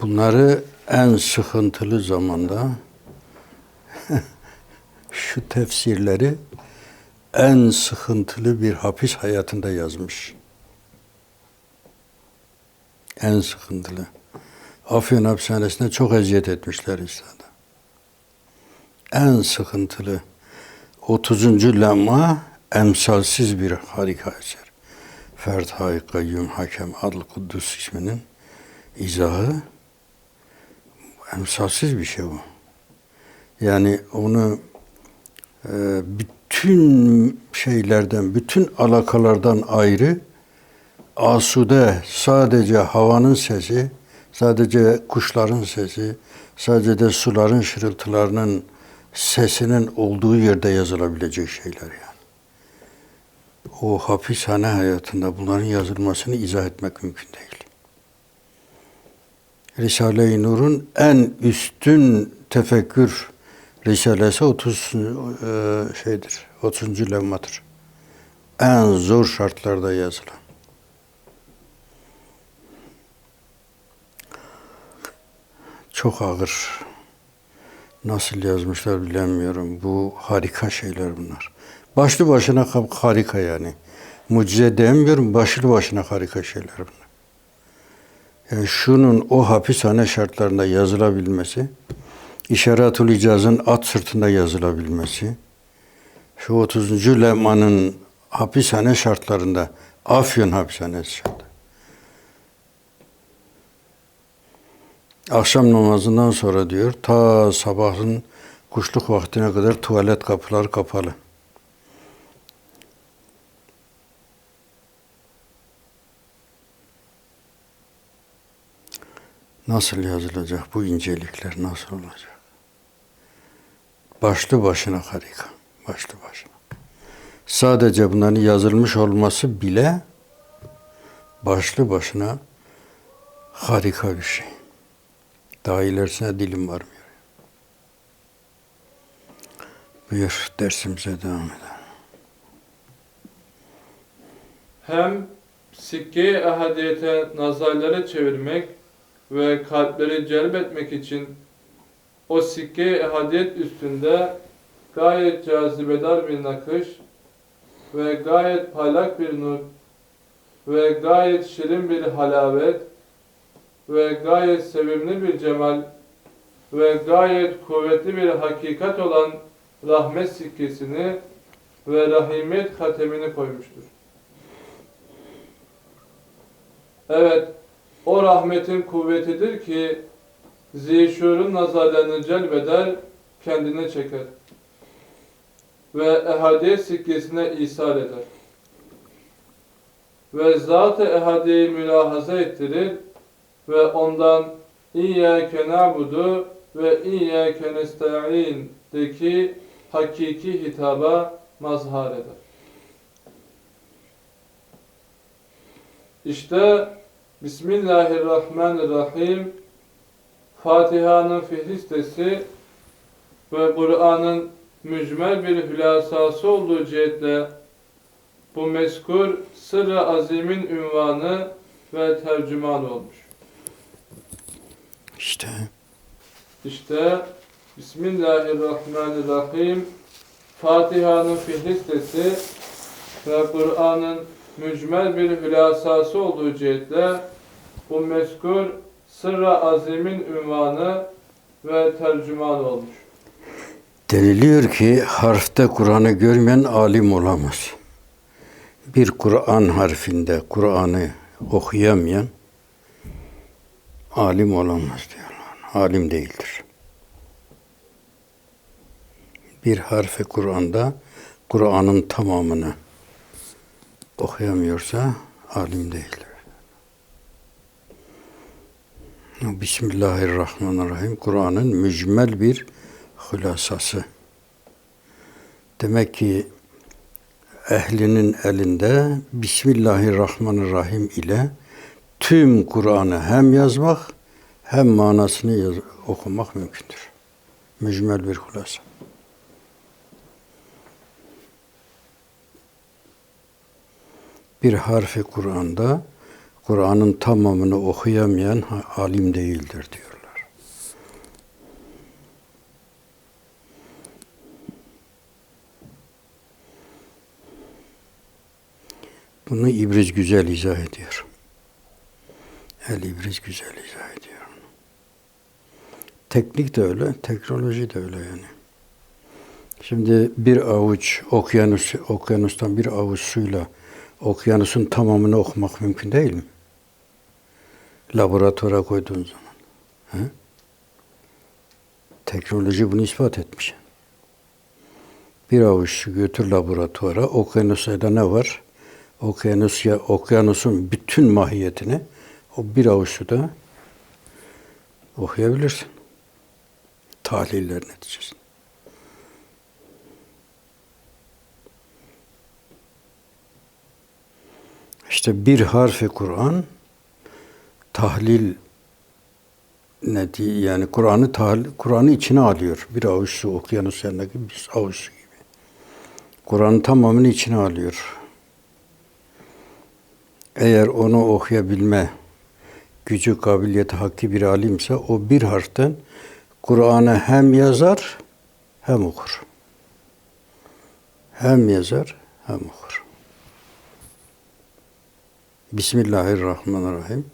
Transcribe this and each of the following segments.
Bunları en sıkıntılı zamanda şu tefsirleri en sıkıntılı bir hapis hayatında yazmış. En sıkıntılı. Afyon hapishanesinde çok eziyet etmişler İsa'da. En sıkıntılı. 30. lemma emsalsiz bir harika eser. Fert Hay Kayyum Hakem Adlı Kuddus isminin izahı emsalsiz bir şey bu. Yani onu e, bütün şeylerden, bütün alakalardan ayrı asude sadece havanın sesi, sadece kuşların sesi, sadece de suların şırıltılarının sesinin olduğu yerde yazılabilecek şeyler yani. O hapishane hayatında bunların yazılmasını izah etmek mümkün değil. Risale-i Nur'un en üstün tefekkür risalesi 30 e, şeydir. 30. levmadır. En zor şartlarda yazılan. Çok ağır. Nasıl yazmışlar bilemiyorum. Bu harika şeyler bunlar. Başlı başına harika yani. Mucize demiyorum, başlı başına harika şeyler bunlar. Yani şunun o hapishane şartlarında yazılabilmesi, İşaretul İcaz'ın at sırtında yazılabilmesi, şu 30. lemanın hapishane şartlarında, Afyon hapishanesi şartı. Akşam namazından sonra diyor, ta sabahın kuşluk vaktine kadar tuvalet kapıları kapalı. Nasıl yazılacak bu incelikler nasıl olacak? Başlı başına harika. Başlı başına. Sadece bunların yazılmış olması bile başlı başına harika bir şey. Daha ilerisine dilim varmıyor. Buyur dersimize devam edelim. Hem sikke-i ehadiyete nazarları çevirmek ve kalpleri celbetmek için o sikke-i ehadiyet üstünde gayet cazibedar bir nakış ve gayet parlak bir nur ve gayet şirin bir halavet ve gayet sevimli bir cemal ve gayet kuvvetli bir hakikat olan rahmet sikkesini ve rahimet hatemini koymuştur. Evet, o rahmetin kuvvetidir ki zişurun nazarlarını celbeder, kendine çeker. Ve ehadiye sikkesine ishal eder. Ve zat-ı ehadiyeyi mülahaza ettirir ve ondan İyyâke na'budu ve İyyâke nesta'in'deki hakiki hitaba mazhar eder. İşte Bismillahirrahmanirrahim. Fatiha'nın fihristesi ve Kur'an'ın mücmel bir hülasası olduğu cihetle bu meskur sırrı azimin ünvanı ve tercüman olmuş. İşte. İşte Bismillahirrahmanirrahim. Fatiha'nın fihristesi ve Kur'an'ın mücmel bir hülasası olduğu cihetle bu meskur sırra azimin ünvanı ve tercüman olmuş. deniliyor ki harfte Kur'an'ı görmeyen alim olamaz. Bir Kur'an harfinde Kur'an'ı okuyamayan alim olamaz diyorlar. Alim değildir. Bir harfi Kur'an'da Kur'an'ın tamamını okuyamıyorsa alim değildir. Bismillahirrahmanirrahim. Kur'an'ın mücmel bir hülasası. Demek ki ehlinin elinde Bismillahirrahmanirrahim ile tüm Kur'an'ı hem yazmak hem manasını yaz- okumak mümkündür. Mücmel bir hulasa. Bir harfi Kur'an'da Kur'an'ın tamamını okuyamayan alim değildir diyorlar. Bunu İbriz güzel izah ediyor. El İbriz güzel izah ediyor. Teknik de öyle, teknoloji de öyle yani. Şimdi bir avuç okyanus, okyanustan bir avuç suyla okyanusun tamamını okumak mümkün değil mi? Laboratuvara koyduğun zaman. He? Teknoloji bunu ispat etmiş. Bir avuç götür laboratuvara, okyanusta ne var? Okyanus ya okyanusun bütün mahiyetini o bir avuç suda okuyabilirsin. Tahliller neticesinde. İşte bir harfi Kur'an tahlil ne diye yani Kur'an'ı Kur'an'ı içine alıyor. Bir avuç su okyanus yanındaki bir avuç su gibi. Kur'an'ın tamamını içine alıyor. Eğer onu okuyabilme gücü, kabiliyeti hakkı bir alimse o bir harften Kur'an'ı hem yazar hem okur. Hem yazar hem okur. Bismillahirrahmanirrahim.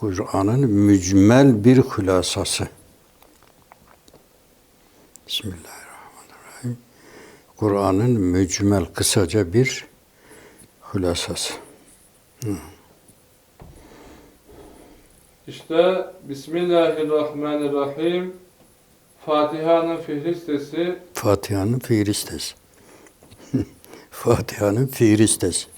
Kur'an'ın mücmel bir hülasası. Bismillahirrahmanirrahim. Kur'an'ın mücmel kısaca bir hülasası. İşte Bismillahirrahmanirrahim Fatiha'nın fihristesi Fatiha'nın fihristesi. Fatiha'nın fihristesi.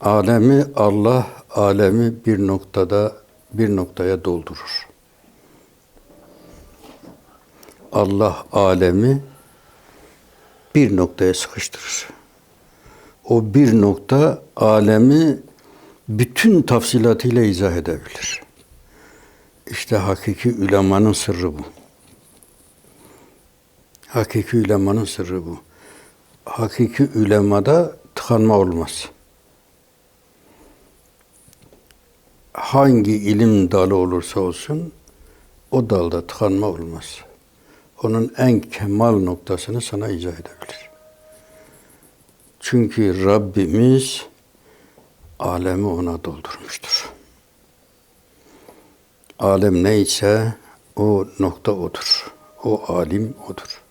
Alemi Allah alemi bir noktada bir noktaya doldurur. Allah alemi bir noktaya sıkıştırır. O bir nokta alemi bütün tafsilatıyla izah edebilir. İşte hakiki ülemanın sırrı bu. Hakiki ülemanın sırrı bu. Hakiki ülemada tıkanma olmaz. Hangi ilim dalı olursa olsun o dalda tıkanma olmaz. Onun en kemal noktasını sana izah edebilir. Çünkü Rabbimiz alemi ona doldurmuştur. Alem neyse o nokta odur. O alim odur.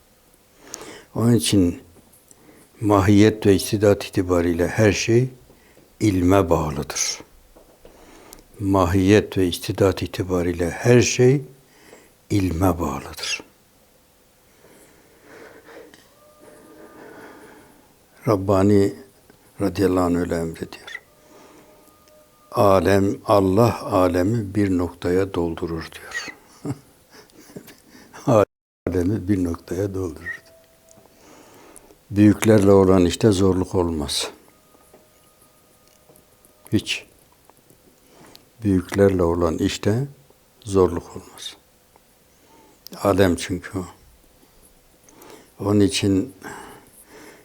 Onun için mahiyet ve istidat itibariyle her şey ilme bağlıdır. Mahiyet ve istidat itibariyle her şey ilme bağlıdır. Rabbani radıyallahu anh öyle emrediyor. Alem, Allah alemi bir noktaya doldurur diyor. alemi bir noktaya doldurur. Büyüklerle olan işte zorluk olmaz. Hiç. Büyüklerle olan işte zorluk olmaz. Alem çünkü o. Onun için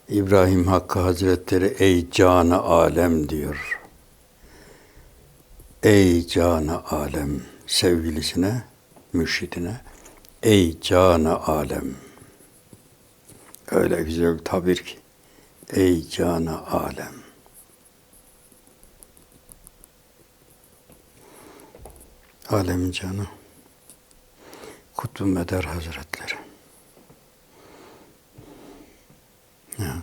İbrahim Hakkı Hazretleri ey canı alem diyor. Ey canı alem sevgilisine, mürşidine. Ey canı alem. Öyle güzel bir tabir ki. Ey canı alem. Alemin canı. Kutbu Meder Hazretleri. Ya.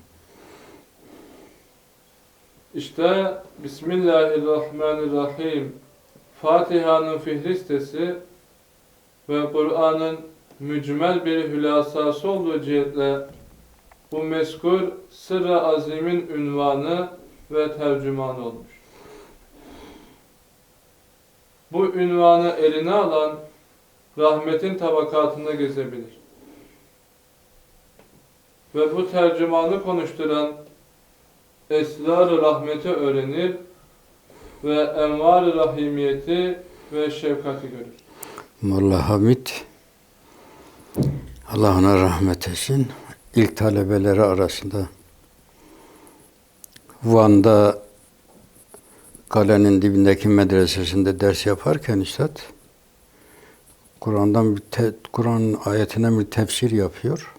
İşte Bismillahirrahmanirrahim Fatiha'nın fihristesi ve Kur'an'ın mücmel bir hülasası olduğu cihetle bu meskur Sırrı Azim'in ünvanı ve tercümanı olmuş. Bu ünvanı eline alan rahmetin tabakatında gezebilir. Ve bu tercümanı konuşturan esrar-ı rahmeti öğrenir ve envar-ı rahimiyeti ve şefkati görür. Molla Hamid Allah ona rahmet etsin. İlk talebeleri arasında Van'da kalenin dibindeki medresesinde ders yaparken üstad Kur'an'dan bir Kur'an ayetine bir tefsir yapıyor.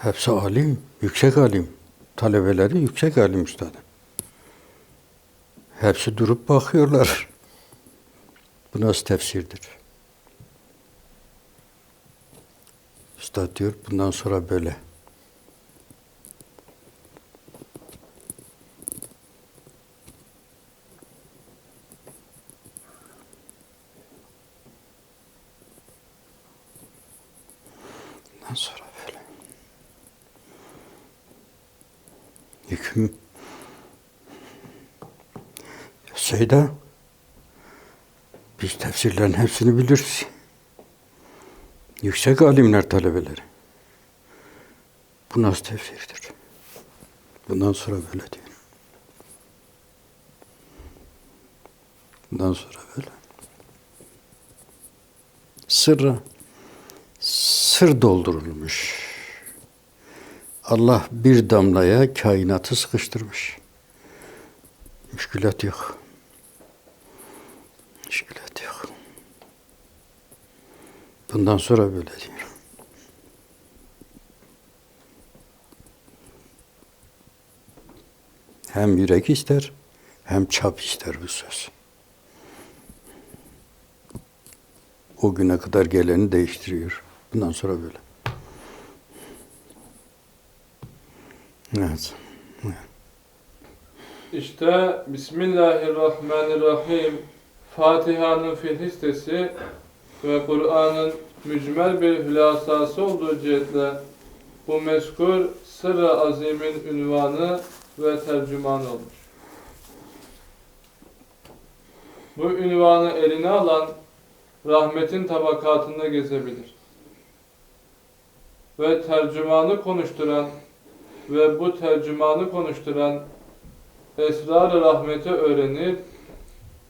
Hepsi alim, yüksek alim. Talebeleri yüksek alim üstadı. Hepsi durup bakıyorlar. Bu nasıl tefsirdir? Üstad diyor bundan sonra böyle. Bundan sonra böyle. Hüküm Seyda biz tefsirlerin hepsini biliriz. Yüksek alimler talebeleri. Bu nasıl tefsirdir? Bundan sonra böyle diyor. Bundan sonra böyle. Sırra sır doldurulmuş. Allah bir damlaya kainatı sıkıştırmış. Müşkülat yok. Müşkülat yok. Bundan sonra böyle diyor. Hem yürek ister, hem çap ister bu söz. O güne kadar geleni değiştiriyor. Bundan sonra böyle. Evet. İşte Bismillahirrahmanirrahim Fatiha'nın filhistesi ve Kur'an'ın mücmel bir hülasası olduğu cihetle bu mezkur sırrı azimin ünvanı ve tercümanı olmuş. Bu ünvanı eline alan rahmetin tabakatında gezebilir. Ve tercümanı konuşturan ve bu tercümanı konuşturan esrar-ı rahmeti öğrenir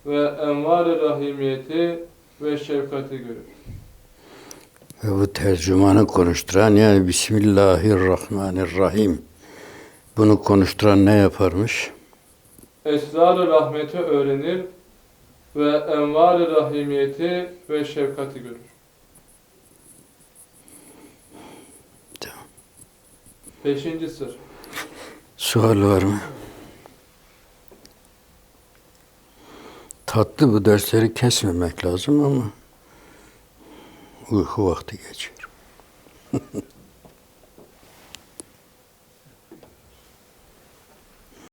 ve envar-ı rahimiyeti ve şefkati görür. Ve bu tercümanı konuşturan yani Bismillahirrahmanirrahim. Bunu konuşturan ne yaparmış? Esrar-ı rahmeti öğrenir ve envar-ı rahimiyeti ve şefkati görür. Beşinci sır. Sual var mı? Tatlı bu dersleri kesmemek lazım ama uyku vakti geçiyor.